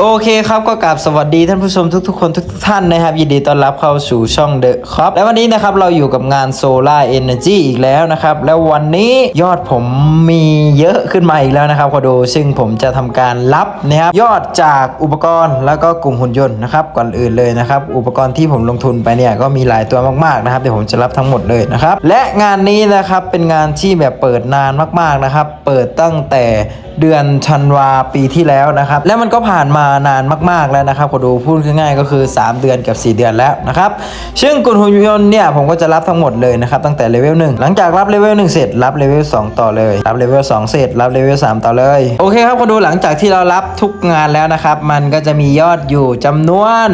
โอเคครับก็กราบสวัสดีท่านผู้ชมทุกๆ คนทุกๆท่านนะครับ ยินดีต้อนรับเข้าสู่ช่องเดอะครับและวันนี้นะครับเราอยู่กับงาน Solar Energy อีกแล้วนะครับ แล้ววันนี้ยอดผมมีเยอะขึ้นมาอีกแล้วนะครับขอดูซึ่งผมจะทำการรับนะครับยอดจากอุปกรณ์แล้วก็กลุ่มหุ่นยนต์นะครับก่อนอื่นเลยนะครับ อุปกรณ์ที่ผมลงทุนไปเนี่ยก็มีหลายตัวมากๆนะครับเดี๋ยวผมจะรับทั้งหมดเลยนะครับและงานนี้นะครับเป็นงานที่แบบเปิดนานมากๆนะครับ เปิดตั้งแต่เดือนธันวาปีที่แล้วนะครับ และมันก็ผ่านมานานมาก ๆแล้วนะครับขอดูพูดง่ายๆก็คือ 3 เดือนกับ 4 เดือนแล้วนะครับซึ่งกลุ่มหุ่นยนต์เนี่ยผมก็จะรับทั้งหมดเลยนะครับตั้งแต่เลเวล1หลังจากรับเลเวล1เสร็จรับเลเวล2ต่อเลยรับเลเวล2เสร็จรับเลเวล3ต่อเลยโอเคครับขอดูหลังจากที่เรารับทุกงานแล้วนะครับมันก็จะมียอดอยู่จำนวน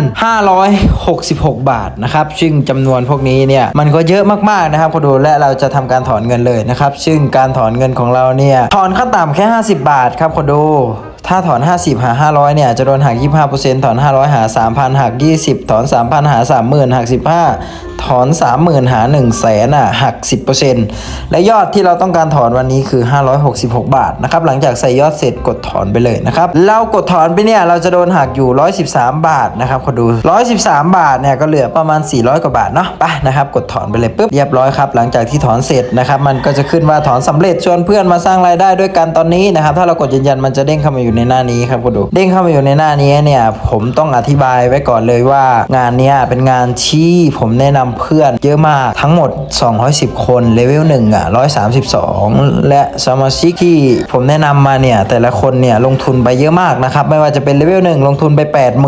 566 บาทนะครับซึ่งจำนวนพวกนี้เนี่ยมันก็เยอะมากๆนะครับขอดูและเราจะทำการถอนเงินเลยนะครับซึ่งการถอนเงินของเราเนี่ยถอนขั้นต่ำแค่ 50 บาทครับขอดู ถ้าถอน 50 หา 500 เนี่ย จะโดนหัก 25%ถอน 500 หา 3,000 หัก 20 ถอน 3,000 หา 30,000 หัก 15 ถอน 30,000 หา 1 0 0 0 0แสนอะหัก 10%และยอดที่เราต้องการถอนวันนี้คือ 566 บาทนะครับหลังจากใส่ยอดเสร็จกดถอนไปเลยนะครับเรากดถอนไปเนี่ยเราจะโดนหักอยู่ 113 บาทนะครับขอดู 113 บาทเนี่ยก็เหลือประมาณ 400 กว่าบาทเนาะไปนะครับกดถอนไปเลยปุ๊บเรียบร้อยครับหลังจากที่ถอนเสร็จนะครับมันก็จะขึ้นว่าถอนสำเร็จชวนเพื่อนมาสร้างรายได้ด้วยกันตอนนี้นะครับถ้าเรากดยืนยันมันจะเด้งเข้ามาอยู่ในหน้านี้ครับคุณดูเด้งเข้ามาอยู่ในหน้านี้เนี่ยผมต้องอธิบายไว้ก่อนเลยว่างานเนี้ยเป็นงานที่ผมแนะนำเพื่อนเยอะมากทั้งหมด 210 คนเลเวล1อะ132 และสมาชิกที่ผมแนะนำมาเนี่ย แต่ละคนเนี่ยลงทุนไปเยอะมากนะครับ ไม่ว่าจะเป็นเลเวล1ลงทุนไป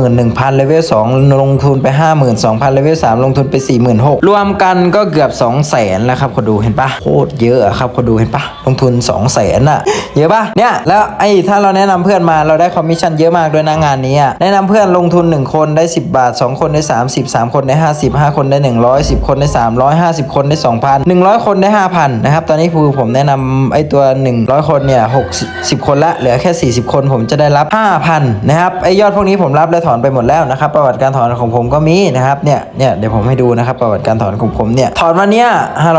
81,000เลเวล2ลงทุนไป 52,000เลเวล3ลงทุนไป 46,000รวมกันก็เกือบ 200,000แล้วครับคนดูเห็นปะโคตรเยอะครับคนดูเห็นปะลงทุน 200,000อะเยอะปะเนี่ยแล้วไอ้ถ้าเราแนะนำเพื่อนมาเราได้คอมมิชชั่นเยอะมากด้วยนะงานนี้แนะนำเพื่อนลงทุน 1 คนได้ 10 บาท 2 คนได้ 30 3 คนได้ 50 5 คนได้100 10 คนได้ 300 50 คนได้ 2,000 100 คนได้ 5,000 นะครับ ตอนนี้คือผมแนะนำไอ้ตัว 100 คนเนี่ย60 คนละ เหลือแค่ 40 คนผมจะได้รับ 5,000 นะครับไอ้ยอดพวกนี้ผมรับและถอนไปหมดแล้วนะครับ ประวัติการถอนของผมก็มีนะครับ เนี่ย เนี่ยเดี๋ยวผมให้ดูนะครับ ประวัติการถอนของผมเนี่ย ถอนวันเนี้ย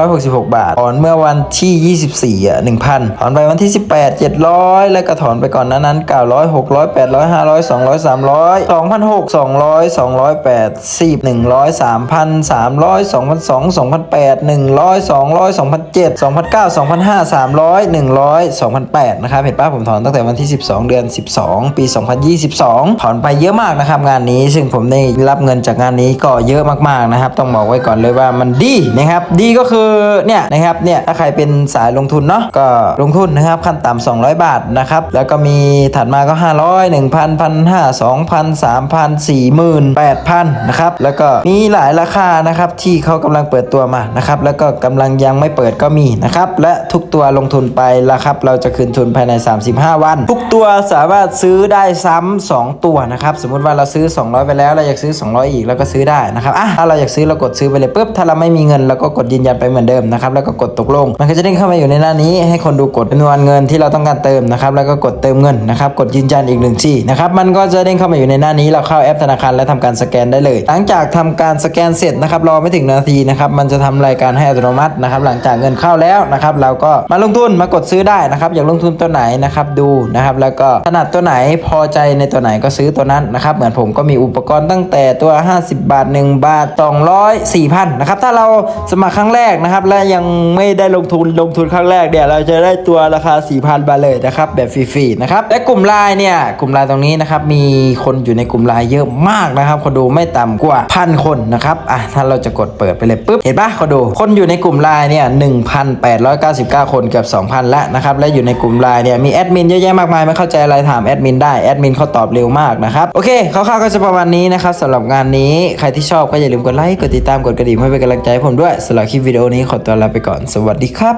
566 บาท ถอนเมื่อวันที่ 24อะ1,000 ถอนไปวันที่ 18 700 แล้วก็ถอนไปก่อนนั้นนั้น900 600 800 500 200 300 2,600 200 280 100 3,000 300 2,200 2,800 100 200 2,700 2,900 2,500 300 100 2,800นะครับเห็นป่ะผมถอนตั้งแต่วันที่ 12 เดือน 12 ปี 2022 ถอนไปเยอะมากนะครับงานนี้ซึ่งผมได้รับเงินจากงานนี้ก็เยอะมากๆนะครับ ต้องบอกไว้ก่อนเลยว่ามันดีนะครับดีก็คือเนี่ยนะครับเนี่ยถ้าใครเป็นสายลงทุนเนาะก็ลงทุนนะครับขั้นต่ำ200 บาทนะครับแล้วก็มีถัดมาก็ 500 1,000 1,500 2,000 3,000 40,000 8,000นะครับแล้วก็มีหลายราคานะครับที่เขากำลังเปิดตัวมานะครับแล้วก็กำลังยังไม่เปิดก็มีนะครับและทุกตัวลงทุนไปล้วครับ เราจะคืนทุนภายใน 35 วัน ทุกตัวสามารถซื้อได้ซ้ำ2ตัวนะครับสมมุติว่าเราซื้อ 200 ไปแล้วเราอยากซื้อ 200 อีกแล้วก็ซื้อได้นะครับอะถ้าเราอยากซื้อเรากดซื้อไปเลยปุ๊บถ้าเราไม่มีเงินเราก็กดยืนยันไปเหมือนเดิมนะครับแล้วก็กดตกลง มันก็จะเด้งเข้ามาอยู่ในหน้านี้ ให้คนดูกดจำนวนเงินที่เราต้องการเติมนะครับแล้วก็กดเติมเงินนะครับกดยืนยันอีกหนึ่งที่นะครับมันก็จะเด้งเข้ามาอยู่ในหน้านี้เราเข้าแอปธนาคารและทำการสแกนได้เลย หลังจากทำการสแกนเสร็จนะครับรอไม่ถึงนาทีนะครับมันจะทำรายการให้อัตโนมัตินะครับหลังจากเงินเข้าแล้วนะครับเราก็มาลงทุนมากดซื้อได้นะครับอยากลงทุนตัวไหนนะครับดูนะครับแล้วก็ถนัดตัวไหนพอใจในตัวไหนก็ซื้อตัวนั้นนะครับเหมือนผมก็มีอุปกรณ์ตั้งแต่ตัว 50 บาท 1 บาท 200 4,000นะครับถ้าเราสมัครครั้งแรกนะครับและยังไม่ได้ลงทุนลงทุนครั้งแรกเนี่ยเราจะได้ตัวราคา 4,000 บาทเลยนะครับแบบฟรีๆนะครับและกลุ่มไลน์เนี่ยกลุ่มไลน์ตรงนี้นะครับมีคนอยู่ในกลุ่มไลน์เยอะมากนะครับคนดูไม่ต่ำกว่าพันคนนะครับอะถ้าเราจะกดเปิดไปเลยปุ๊บ เห็นปะขอดู คนอยู่ในกลุ่มไลน์เนี่ย1,899 คนเกือบ2,000 แล้วนะครับ และอยู่ในกลุ่มไลน์เนี่ยมีแอดมินเยอะแยะมากมายไม่เข้าใจอะไรถามแอดมินได้แอดมินเขาตอบเร็วมากนะครับ โอเคคร่าวๆก็จะประมาณนี้นะครับสำหรับงานนี้ใครที่ชอบก็อย่าลืมกดไลค์กดติดตามกดกระดิ่งเพื่อเป็นกำลังใจให้ผมด้วยสำหรับคลิปวิดีโอนี้ขอตัวลาไปก่อนสวัสดีครับ